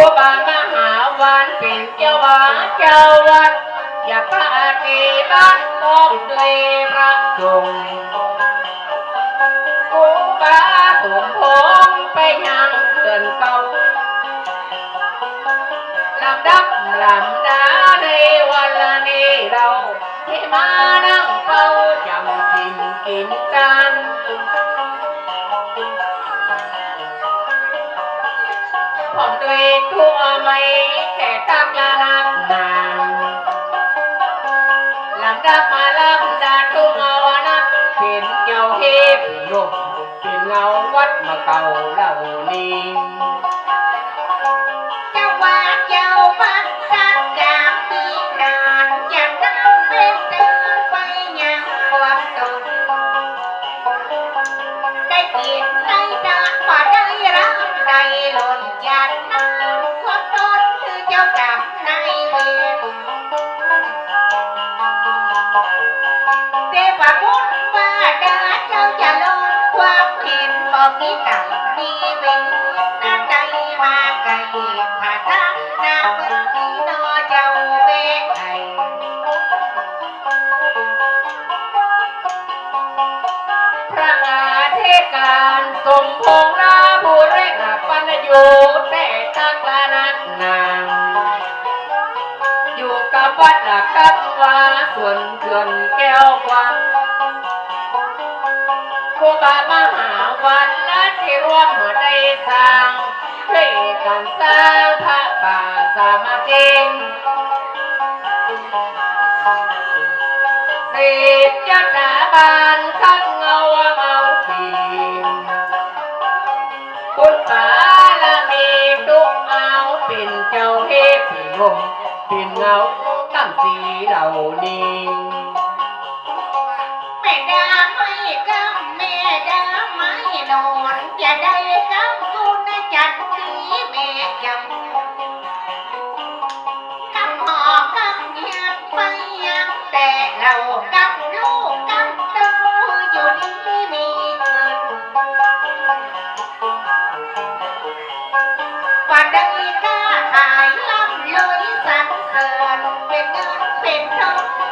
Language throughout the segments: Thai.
ผู้บามหาวันเป็นเจ้าวาเจ้าวัดอย่าปาฏิบัติต้องด้วยพระสงฆ์ผู้บาสมพงษ์ไปยังเกินเก่าลำดับลำดาในวันละนี้เราที่มานั่งเฝ้าจำสินกินกัน เงานักเป็นเจ้าเฮบลมเป็นเงาวัดมาเก่าเหล่านี้ เทพบุตรว่าดาเจ้าจะลงความเห็นบอกมีกรรมมีเวรนาใจมาไกลผาทางนาเมืองนี้นอเจ้าเวกไอพระอาเทการสมพงษ์ราบุเรกปัญญูแต่ตักละนักนางอยู่กับวัดละกับว่าส่วนเขื่อนแก้วกวางครูบามหาวันละที่ร่วมได้สร้า งช่วยกันสร้างพระป่าสามัคคีสิทธิ์ยศาบานข้างเงาเงาสีพุทธาละมีทุกเอาเป็นเจ้าเฮผีลมเป็นเงากำ สีเหล่านี้แม่ดาไม่กำแม่ดาไม่นอนอย่าได้กำกูนะจัดทีแม่ยำกำหอกำยังไปยังแต่เรากำ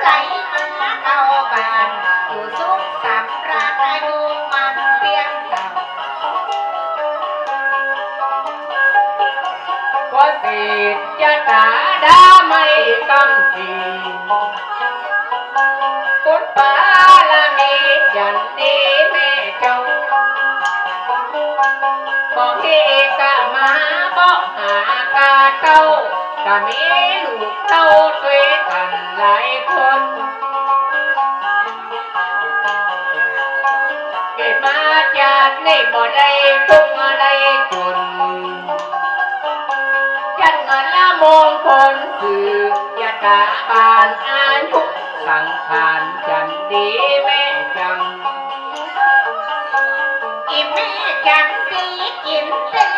ไหลมาเข้าบ้านอยู่สุขสำราญอายุมันเพียงเก่าเพราสิทธิ์ยศาดาไม่กำสีพุทธาละมีจันดีแม่เจ้าบอกเฮกะมาบอกหากาเต้า กะมีลูกเต้าด้วยกันหลายคนเกิดมาจากในบ่ได้ทุกข์อะไรจนจัดเงินละมงคลสือยาตาบานอายุสังขารจันดีแม่จังกินแม่จังดีกินเต้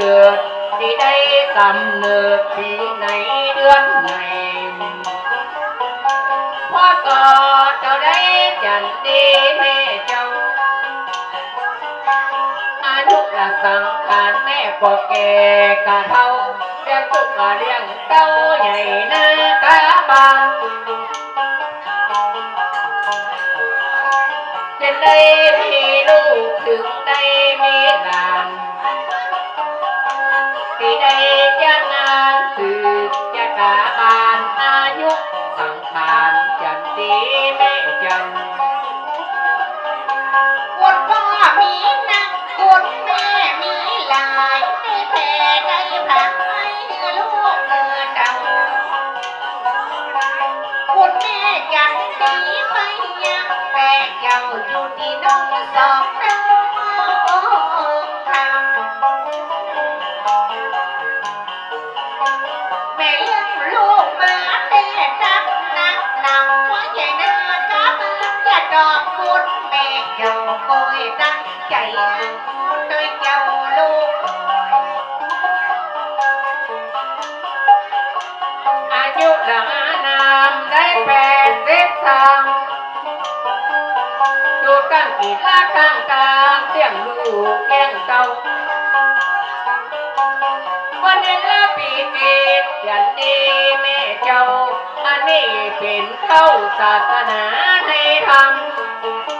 ปีเกิดที่ได้กำเนิดปีไหนเดือนไหนพ่อต่อเจ้าได้จันดีแม่เจ้าอายุล ได้จะนานสืบจะกาบานนายุสังขารจันทีแม่จันกดพ่อมีนักกดแม่มีหลายไม่แพ้ใจพักให้ลูกเออดังกดแม่จันทีไม่ยังแต่ยัาอยู่ที่น้องสอง ตั้งกี่ละข้างกลางเสียงลูกแก้งเก่าวันนี้ละปีจีดยันดีแม่เจ้า อันนี้เป็นเข้าศาสนาให้ทำเกตวันนี้ดาสาวแปดเตะตั้งละนัดนำทำบุญลากินทานสืบยากาบานพร้อม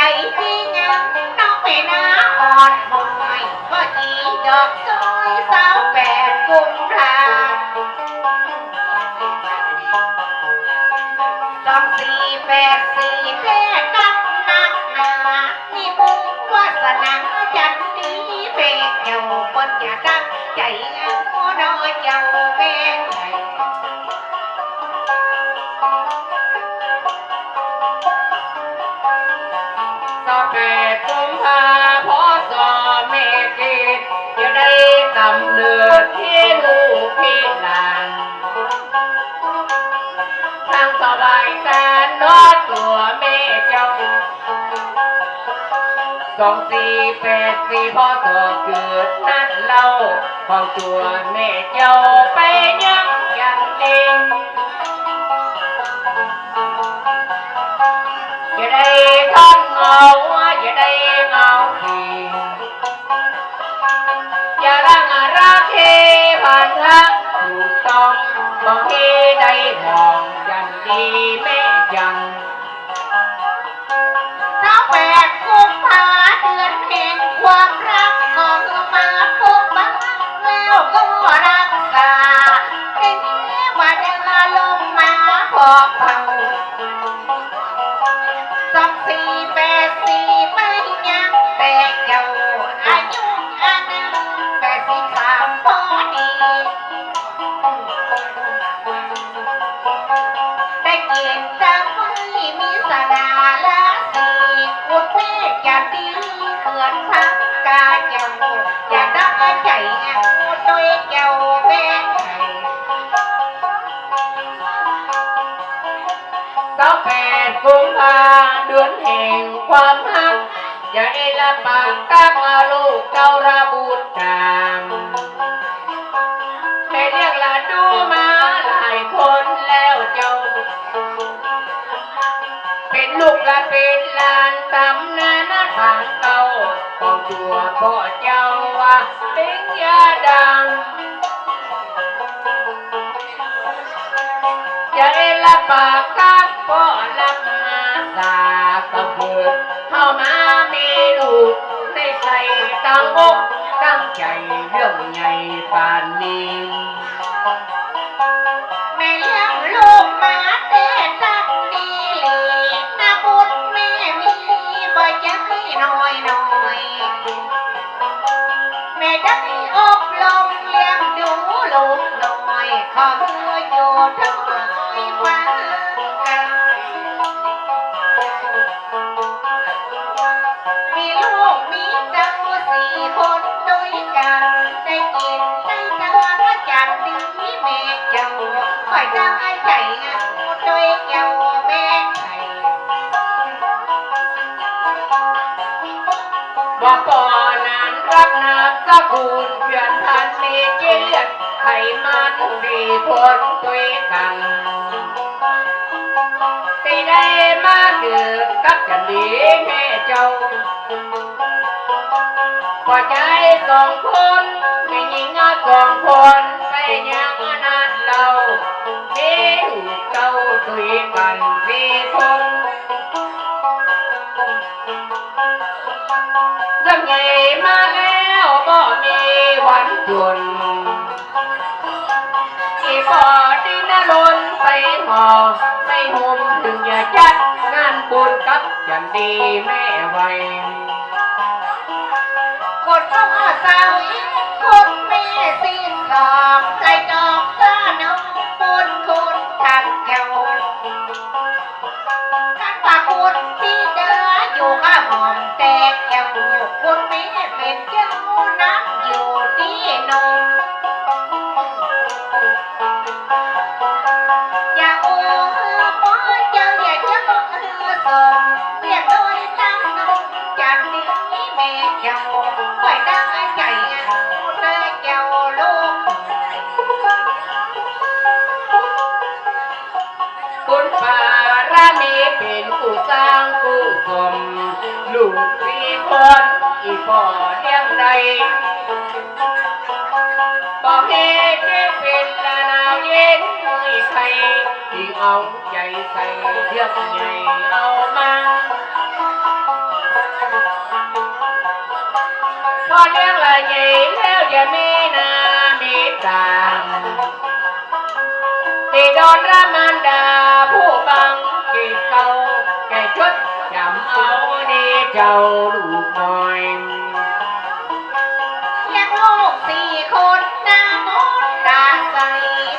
จิตใจที่ยังน้องไปนาอ่อนหมอยว่าจีดอกซอยสาวแปดกุมภาสองสี่ กุมภาพอสอเมกิจจะได้กำเนิดที่ลูกพี่หลานทางสบายการนอด ย่ารังอาราเคผ่านทางถูกต้องบางทีได้มองยันดีแม่ยังสาแปดกุมภาเดือนแห่งความรักของมาพบมาแล้วก็รักษาเป็นว่าจะลงมาพอกเผาสองสี่ปาแปดกุมภาเดือนแห่งความฮักอย่าเอละปากตักเอาลูกเจ้าระบุตรตามให้เรียกหลานดูมาหลายคนแล้วเจ้า เป็นลูกและเป็นหลานตำนานทางเก่าของตัวพ่อเจ้าว่าเป็นยาดังอย่าเอละปาก กักพ่อลับมาสากระเบิดเข้ามามีลูกได้ใส่ตั้งอกตั้งใจเรื่องใหญ่ปานนี้แม่เลี้ยงลูกมาแต่ตักดีหลีนาบุญแม่มีบ่ใจน้อยน้อยแม่ได้อบรมเลี้ยงดูลูกน้อยขอเพื่ออยู่ทั้ง ว่าปอนั้นรักนาสกุลเพื่อนพันมีเจียดไขมันสี่คนด้วยกันที่ได้มาเกิดกับจันดีแม่เจ้าพอใจสองคนไม่ยิงสองคนไปยังนั้นเรามีลูกเจ้าด้วยกันสี่คน เรื่องใหญ่มาแล้วบ่มีวันหยุดอีปอดินรนไปหอไม่ห่มถึงอย่าจัดงานบุญกับยันดีแม่ไว้คนเข้าอาสาวิคนมีสิ้นสองใจดอกซาน้องบุญคุณทางเจ้าท่านว่าคุณ ออยู่ข้าหม่อมแต่เจ้าคุณมีเป็นเจ้า ผู้สร้างผู้สมลูกสี่คนอีพ่อเลี้ยงใดบอกเหตุที่เป็นละนาวเย็นไม่ใครที่เอาใจใส่เรื่องใหญ่เอามาพ่อเลี้ยงละใหญ่แล้วอย่ามีนามีตาที่โดนรามันดาผู้บัง ก่ชุดจำเอาดีเจ้าลูกน้อยเลี้ยงลูกสี่คนหน้ามนต์ตาใส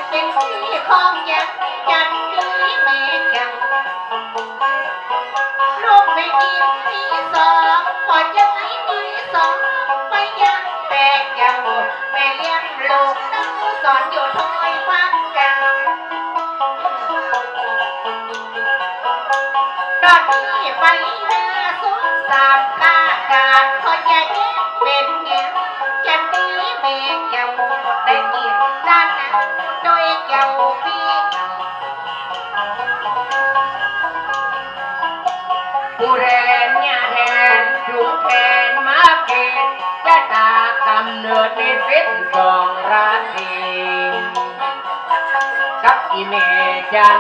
เป็นที่ของยักษ์จันทีแม่เจ้าลูกไม่ดี ผู้แทนเนี่ยแทนจุงแทนมาเกตจะตากำเนิดในสิบสองราศีกับอีเมจัน